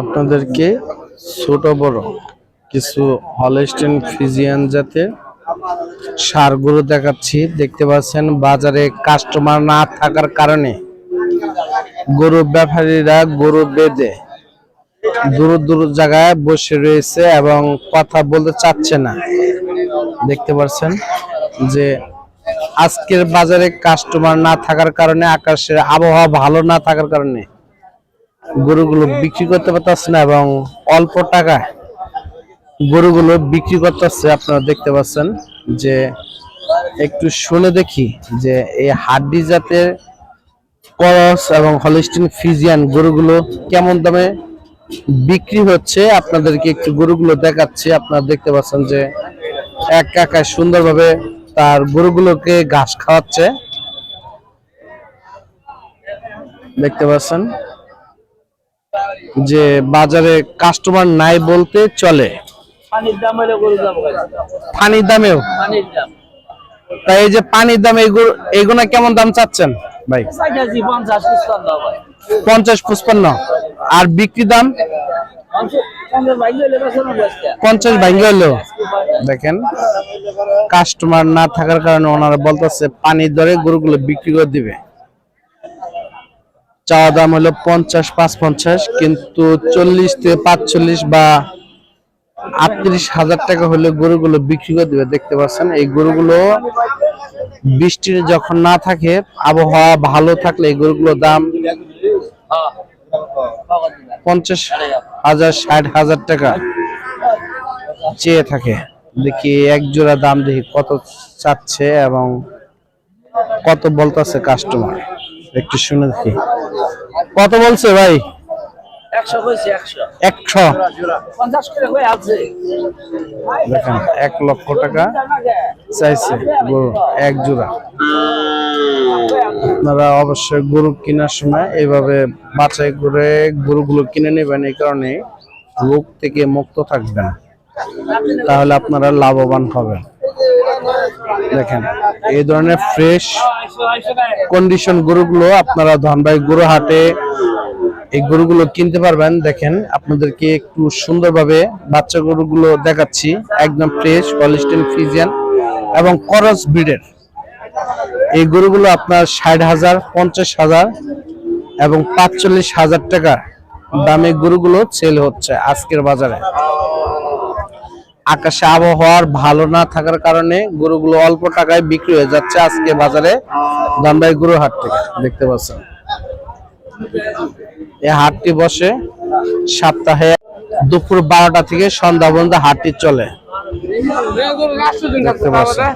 আপনাদেরকে ছোট বড় কিছু হলস্টেন ফিজিয়ান জাতের সার গরু দেখাচ্ছি। দেখতে পাচ্ছেন বাজারে কাস্টমার না থাকার কারণে গরু ব্যাপারীরা গরু বেঁধে দূর দূর জায়গায় বসে রয়েছে এবং কথা বলতে চাচ্ছে না। দেখতে পাচ্ছেন যে আজকের বাজারে কাস্টমার না থাকার কারণে আকাশের আবহাওয়া ভালো না থাকার কারণে গরুগুলো বিক্রি করতে পারতেছে না এবং অল্প টাকায় গরুগুলো বিক্রি করতেছে, আপনারা দেখতে পাচ্ছেন যে একটু শুনে দেখি যে এই হাড্ডি জাতের করস এবং হলিস্টিন ফিজিয়ান গরুগুলো কেমন দামে বিক্রি হচ্ছে? আপনাদেরকে একটু গরুগুলো দেখাচ্ছি। আপনারা দেখতে পাচ্ছেন যে এক কাকায় সুন্দরভাবে তার গরুগুলোকে ঘাস খাওয়াচ্ছে। দেখতে পাচ্ছেন যে বাজারে কাস্টমার নাই বলতে চলে। পানির দামেও? তাই এই যে পানির দাম এইগুলো কেমন দাম চাচ্ছেন ভাই? পঞ্চাশ পঁচপান্ন আর বিক্রি দাম? পঞ্চাশ ভাঙ্গে হলো দেখেন কাস্টমার না থাকার কারণে ওনারা বলতেছে পানির দরে গরুগুলো বিক্রি করে দিবে। চাওয়া দাম হলো পঞ্চাশ, পাঁচ পঞ্চাশ, কিন্তু চল্লিশ থেকে পাঁচচল্লিশ বা আটত্রিশ হাজার টাকা হলে গরুগুলো বিক্রি করে দিবে, দেখতে পাচ্ছেন এই গরুগুলো বৃষ্টির যখন না থাকে, আবহাওয়া ভালো থাকলে এই গরুগুলোর দাম। পঞ্চাশ হাজার, ষাট হাজার টাকা চেয়ে থাকে দেখি এক জোড়া দাম দেখি কত চাচ্ছে এবং কত বলতেছে কাস্টমার একটু শুনে দেখি। কত বলছে ভাই? একশো দেখেন এক লক্ষ টাকা চাইছে গরু এক জোড়া। আপনারা অবশ্যই গরু কেনার সময় এইভাবে বাছাই করে গরুগুলো কিনে নেবেন এই কারণে রোগ থেকে মুক্ত থাকবেন। তাহলে আপনারা লাভবান হবেন। দেখেন, এই ধরনের ফ্রেশ কন্ডিশন গরুগুলো আপনারা ধনবাই গরু হাটে এই গরুগুলো কিনতে পারবেন। দেখেন, আপনাদেরকে একটু সুন্দরভাবে বাচ্চা গরুগুলো দেখাচ্ছি। একদম ফ্রেশ হলিস্টিন ফিজিয়ান এবং করস ব্রিডের এই গরুগুলো আপনার ষাট হাজার, পঞ্চাশ হাজার এবং পাঁচচল্লিশ হাজার টাকা দামে গরুগুলো সেল হচ্ছে আজকের বাজারে। আকাশে আবহাওয়ার ভালো না থাকার কারণে গরুগুলো অল্প টাকায় বিক্রি হয়ে যাচ্ছে আজকে বাজারে দামদাই গরু হাট থেকে, দেখতে পাচ্ছেন। এই হাটটি বসে সপ্তাহে দুপুর বারোটা থেকে সন্ধ্যা পর্যন্ত হাটটি চলে। দেখতে পাচ্ছেন।